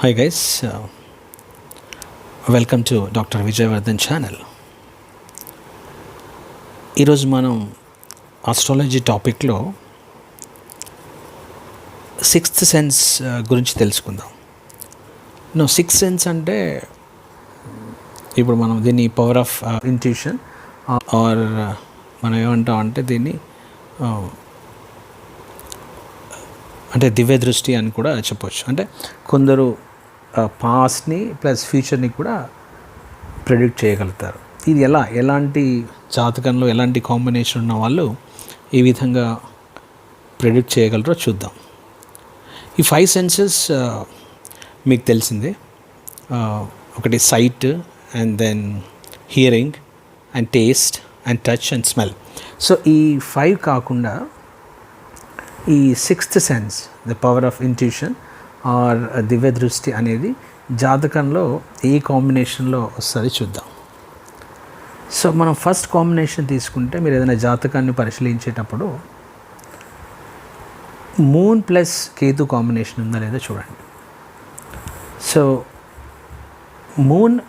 Hi guys welcome to doctor Vijayavardhan channel ఈరోజు మనం astrology టాపిక్లో సిక్స్త్ సెన్స్ గురించి తెలుసుకుందాం. నో సిక్స్త్ సెన్స్ అంటే ఇప్పుడు మనం దీన్ని పవర్ ఆఫ్ ఇంట్యూషన్ ఆర్ మనం ఏమంటాం అంటే దీన్ని um, అంటే దివ్య దృష్టి అని కూడా చెప్పవచ్చు అంటే కొందరు పాస్ట్ని ప్లస్ ఫ్యూచర్ని కూడా ప్రెడిక్ట్ చేయగలుగుతారు. ఇది ఎలా? ఎలాంటి జాతకంలో ఎలాంటి కాంబినేషన్ ఉన్న వాళ్ళు ఈ విధంగా ప్రెడిక్ట్ చేయగలరో చూద్దాం. ఈ ఫైవ్ సెన్సెస్ మీకు తెలిసిందే. ఒకటి sight and then hearing and taste and touch and smell so ఈ ఫైవ్ కాకుండా ఈ sixth sense the power of intuition or దివ్య దృష్టి అనేది జాతకంలో ఏ కాంబినేషన్లో వస్తుంది చూద్దాం. సో మనం ఫస్ట్ కాంబినేషన్ తీసుకుంటే మీరు ఏదైనా జాతకాన్ని పరిశీలించేటప్పుడు మూన్ ప్లస్ కేతు కాంబినేషన్ ఉందా లేదా చూడండి. సో మూన్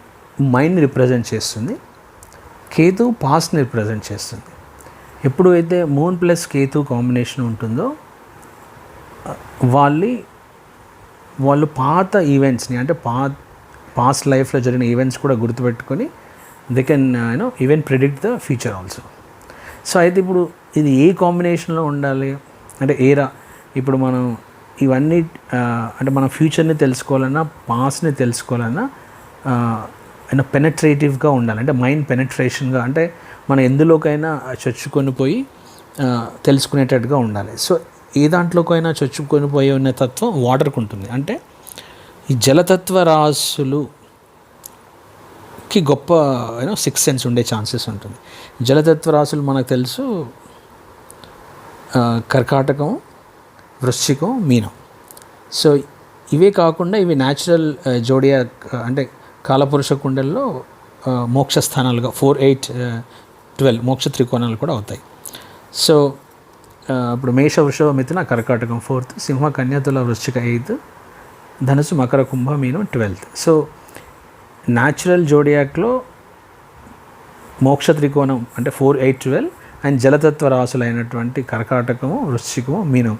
మైండ్ రిప్రజెంట్ చేస్తుంది కేతు పాస్ట్ని రిప్రజెంట్ చేస్తుంది. ఎప్పుడు అయితే మూన్ ప్లస్ కేతు కాంబినేషన్ ఉంటుందో వాళ్ళు వాళ్ళు పాత ఈవెంట్స్ని అంటే పా పాస్ట్ లైఫ్లో జరిగిన ఈవెంట్స్ కూడా గుర్తుపెట్టుకొని they can you know event predict the future also so అయితే ఇప్పుడు ఇది ఏ కాంబినేషన్లో ఉండాలి? అంటే ఏరా ఇప్పుడు మనం ఇవన్నీ uh, అంటే మన ఫ్యూచర్ని తెలుసుకోవాలన్నా పాస్ట్ని తెలుసుకోవాలన్నా uh, అయినా పెనట్రేటివ్గా ఉండాలి. అంటే మైండ్ పెనట్రేషన్గా అంటే మనం ఎందులోకైనా చచ్చుకొని పోయి uh, తెలుసుకునేటట్టుగా ఉండాలి. సో ఏ దాంట్లోకైనా చొచ్చుకొని పోయి ఉన్న తత్వం వాటర్కు ఉంటుంది అంటే ఈ జలతత్వ రాసులుకి గొప్ప యూనో సిక్స్ సెన్స్ ఉండే ఛాన్సెస్ ఉంటుంది. జలతత్వ రాసులు మనకు తెలుసు కర్కాటకం వృశ్చికం మీనం. సో ఇవే కాకుండా ఇవి న్యాచురల్ జోడియా uh, uh, అంటే కాలపురుష కుండల్లో మోక్ష స్థానాలుగా ఫోర్ ఎయిట్ ట్వెల్వ్ uh, మోక్ష త్రికోణాలు కూడా అవుతాయి. సో ఇప్పుడు మేష వృషభ మిథున కర్కాటకం ఫోర్త్ సింహ కన్యాతుల వృశ్చిక ఎయిత్ ధనుసు మకర కుంభ మీనం ట్వెల్త్. సో న్యాచురల్ జోడియాక్లో మోక్ష త్రికోణం అంటే ఫోర్ ఎయిట్ ట్వెల్వ్ అండ్ జలతత్వ రాసులైనటువంటి కర్కాటకము వృశ్చికము మీనం.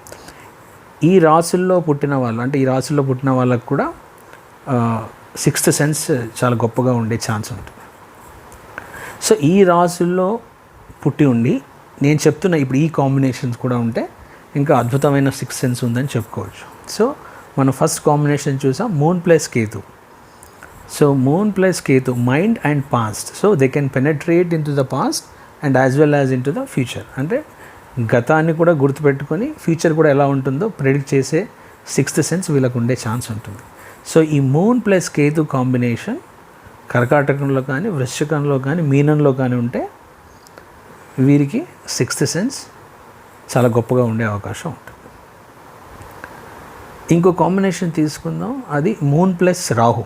ఈ రాసుల్లో పుట్టిన వాళ్ళు అంటే ఈ రాసుల్లో పుట్టిన వాళ్ళకు కూడా సిక్స్త్ సెన్స్ చాలా గొప్పగా ఉండే ఛాన్స్ ఉంటుంది. సో ఈ రాసుల్లో పుట్టి ఉండి నేను చెప్తున్న ఇప్పుడు ఈ కాంబినేషన్స్ కూడా ఉంటే ఇంకా అద్భుతమైన సిక్స్ సెన్స్ ఉందని చెప్పుకోవచ్చు. సో మనం ఫస్ట్ కాంబినేషన్ చూసాం moon plus Ketu so moon plus Ketu mind and past so they can penetrate into the past and as well as into the future అంటే గతాన్ని కూడా గుర్తుపెట్టుకొని ఫ్యూచర్ కూడా ఎలా ఉంటుందో ప్రెడిక్ట్ చేసే సిక్స్త్ సెన్స్ వీళ్ళకు ఉండే ఛాన్స్ ఉంటుంది. సో ఈ మూన్ ప్లస్ కేతు కాంబినేషన్ కర్కాటకంలో కానీ వృశ్చికంలో కానీ మీనంలో కానీ ఉంటే వీరికి సిక్స్త్ సెన్స్ చాలా గొప్పగా ఉండే అవకాశం ఉంటుంది. ఇంకో కాంబినేషన్ తీసుకుందాం అది moon plus Rahu.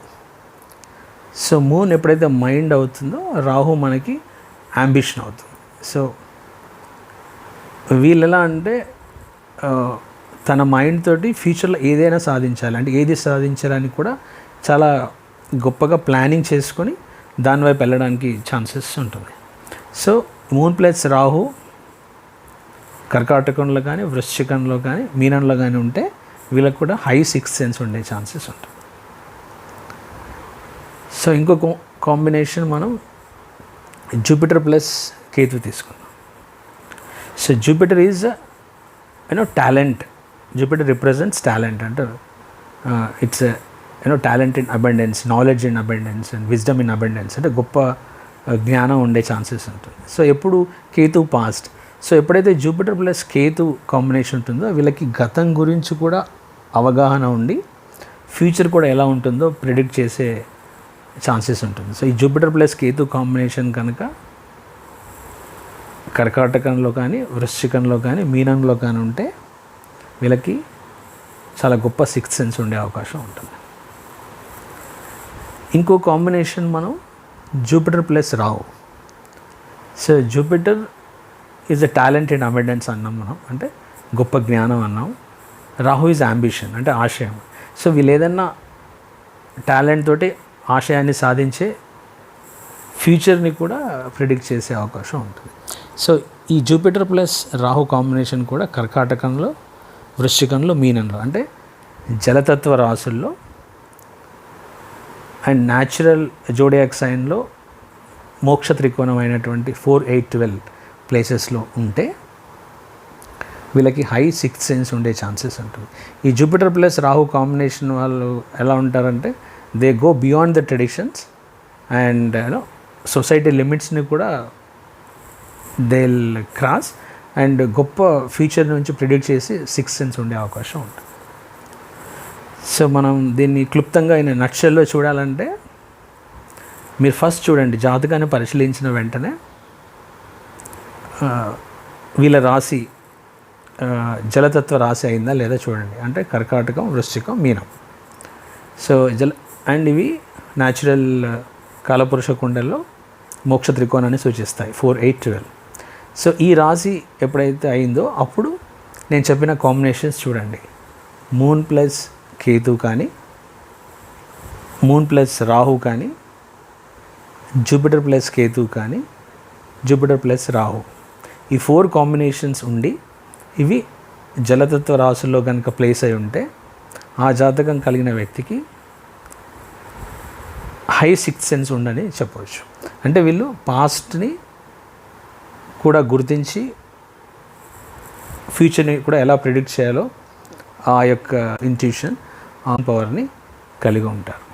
So moon ఎప్పుడైతే మైండ్ అవుతుందో రాహు మనకి అంబిషన్ అవుతుంది. సో వీళ్ళు ఎలా అంటే తన మైండ్ తోటి ఫ్యూచర్లో ఏదైనా సాధించాలి. అంటే ఏది సాధించాలని కూడా చాలా గొప్పగా ప్లానింగ్ చేసుకొని దానివైపు వెళ్ళడానికి ఛాన్సెస్ ఉంటుంది. సో మూన్ ప్లస్ రాహు కర్కాటకంలో కానీ వృశ్చికంలో కానీ మీనంలో కానీ ఉంటే వీళ్ళకి కూడా హై సిక్స్ సెన్స్ ఉండే ఛాన్సెస్ ఉంటాయి. సో ఇంకో కాంబినేషన్ మనం జూపిటర్ ప్లస్ కేతు తీసుకుందాం. So Jupiter is you know talent Jupiter represents talent అంటారు. It's you know talent in abundance knowledge in abundance and wisdom in abundance అంటే గొప్ప జ్ఞానం ఉండే ఛాన్సెస్ ఉంటుంది సో ఎప్పుడు కేతు పాస్ట్ సో ఎప్పుడైతే జూపిటర్ ప్లస్ కేతు కాంబినేషన్ ఉంటుందో వీళ్ళకి గతం గురించి కూడా అవగాహన ఉండి ఫ్యూచర్ కూడా ఎలా ఉంటుందో ప్రిడిక్ట్ చేసే ఛాన్సెస్ ఉంటుంది. సో ఈ జూపిటర్ ప్లస్ కేతు కాంబినేషన్ కనుక కర్కాటకంలో కానీ వృశ్చికంలో కానీ మీనంలో కానీ ఉంటే వీళ్ళకి చాలా గొప్ప సిక్స్త్ సెన్స్ ఉండే అవకాశం ఉంటుంది. ఇంకో కాంబినేషన్ మనం Jupiter plus Rahu so Jupiter is a talented in అన్నాం మనం. అంటే గొప్ప జ్ఞానం అన్నాం. రాహు ఈజ్ అంబిషన్ అంటే ఆశయం. సో వీళ్ళు ఏదన్నా టాలెంట్ తోటి ఆశయాన్ని సాధించే ఫ్యూచర్ని కూడా ప్రిడిక్ట్ చేసే అవకాశం ఉంటుంది. సో ఈ జూపిటర్ ప్లస్ రాహు కాంబినేషన్ కూడా కర్కాటకంలో వృశ్చికంలో మీనంలో అంటే జలతత్వ రాసుల్లో అండ్ న్యాచురల్ జోడియాక్ సైన్లో మోక్ష త్రికోణం అయినటువంటి ఫోర్ ఎయిట్ ట్వెల్వ్ ప్లేసెస్లో ఉంటే వీళ్ళకి హై సిక్స్త్ సెన్స్ ఉండే ఛాన్సెస్ ఉంటుంది. ఈ జూపిటర్ ప్లస్ రాహు కాంబినేషన్ వాళ్ళు ఎలా ఉంటారంటే they go beyond the traditions and you know society లిమిట్స్ని కూడా దే క్రాస్ అండ్ గొప్ప ఫ్యూచర్ నుంచి ప్రిడిక్ట్ చేసి సిక్స్ సెన్స్ ఉండే అవకాశం ఉంటుంది. సో మనం దీన్ని క్లుప్తంగా ఆయన నక్షల్లో చూడాలంటే మీరు ఫస్ట్ చూడండి జాతకాన్ని పరిశీలించిన వెంటనే వీళ్ళ రాశి జలతత్వ రాశి అయిందా లేదా చూడండి. అంటే కర్కాటకం వృశ్చికం మీనం. సో జల అండ్ ఇవి న్యాచురల్ కాలపురుష కుండల్లో మోక్ష త్రికోణాన్ని సూచిస్తాయి ఫోర్ ఎయిట్ ట్వెల్వ్. సో ఈ రాశి ఎప్పుడైతే అయిందో అప్పుడు నేను చెప్పిన కాంబినేషన్స్ చూడండి. మూన్ ప్లస్ కేతు కానీ మూన్ ప్లస్ రాహు కానీ జూపిటర్ ప్లస్ కేతు కానీ జూపిటర్ ప్లస్ రాహు. ఈ ఫోర్ కాంబినేషన్స్ ఉండి ఇవి జలతత్వ రాశుల్లో కనుక ప్లేస్ అయి ఉంటే ఆ జాతకం కలిగిన వ్యక్తికి హై సిక్స్త్ సెన్స్ ఉండని చెప్పవచ్చు. అంటే వీళ్ళు పాస్ట్ని కూడా గుర్తించి ఫ్యూచర్ని కూడా ఎలా ప్రిడిక్ట్ చేయాలో ఆ యొక్క ఇంట్యూషన్ ఆ పవర్ని కలిగి ఉంటారు.